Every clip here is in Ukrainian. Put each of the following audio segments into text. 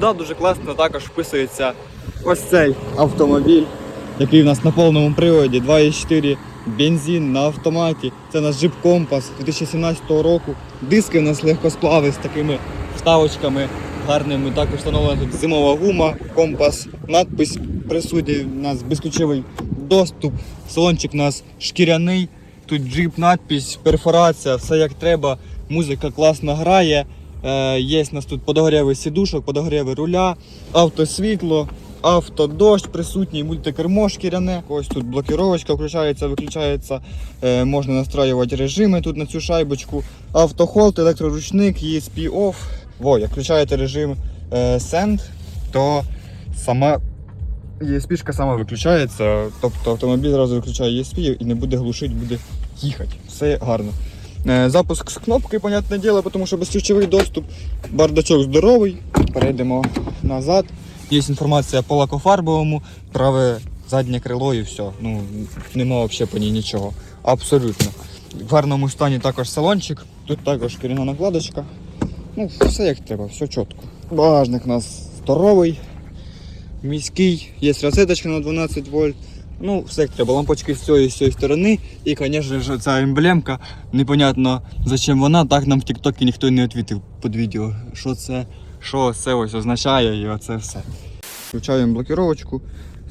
сюди дуже класно також вписується ось цей автомобіль, який в нас на повному приводі 2.4 бензин на автоматі. Це наш Jeep Compass 2017 року. Диски в нас легкосплави з такими вставочками гарними. Також встановлена тут зимова гума, компас, надпис присутній. У нас безключовий доступ. Салончик у нас шкіряний. Тут джип, надпись, перфорація, все як треба. Музика класно грає. Е, є у нас тут подогріви сідушок, подогріви руля, автосвітло, автодощ присутній, мультикермо шкіряне. Ось тут блокіровочка включається, виключається. Е, можна настраювати режими тут на цю шайбочку. Автохолд, електроручник, ESP off. Во, як включаєте режим е, Send, то сама ESP сама виключається, тобто автомобіль одразу виключає ESP і не буде глушити, буде їхати. Все гарно. Е, Запуск з кнопки, понятне діло, тому що безключовий доступ. Бардачок здоровий. Перейдемо назад. Є інформація по лакофарбовому, праве заднє крило і все. Ну, нема взагалі по ній нічого. Абсолютно. В гарному стані також салончик. Тут також керівна накладочка. Ну, все як треба, все чітко. Багажник у нас здоровий, міський, є розеточка на 12 вольт. Ну, все як треба, лампочки з цієї з цієї сторони. І, звісно ж, ця емблемка. Непонятно, зачем вона. Так нам в Тіктокі ніхто не відвітив під відео. Що це, що це ось означає і оце все. Включаємо блокировочку.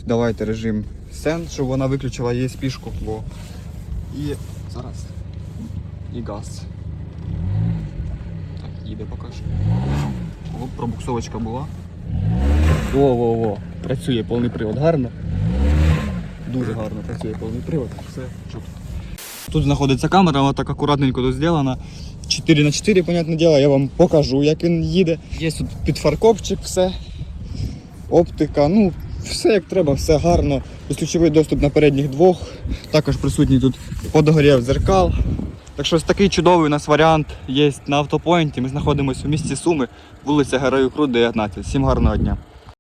Давайте режим Send, щоб вона виключила ESP-шку. Во. І зараз. І газ. Так, їде поки. О, пробуксовочка була. Во-во-во. Працює повний привод гарно. Дуже гарно працює повний привод. Все чітко. Тут знаходиться камера, вона так акуратненько тут зроблена. 4 на 4 понятне діло, я вам покажу, як він їде. Є тут підфаркопчик, все. Оптика, ну, все як треба, все гарно. Безключовий доступ на передніх двох. Також присутній тут подогрів зеркал. Так що ось такий чудовий у нас варіант є на автопоінті. Ми знаходимося у місті Суми, вулиця Героїв Крут, 19. Всім гарного дня.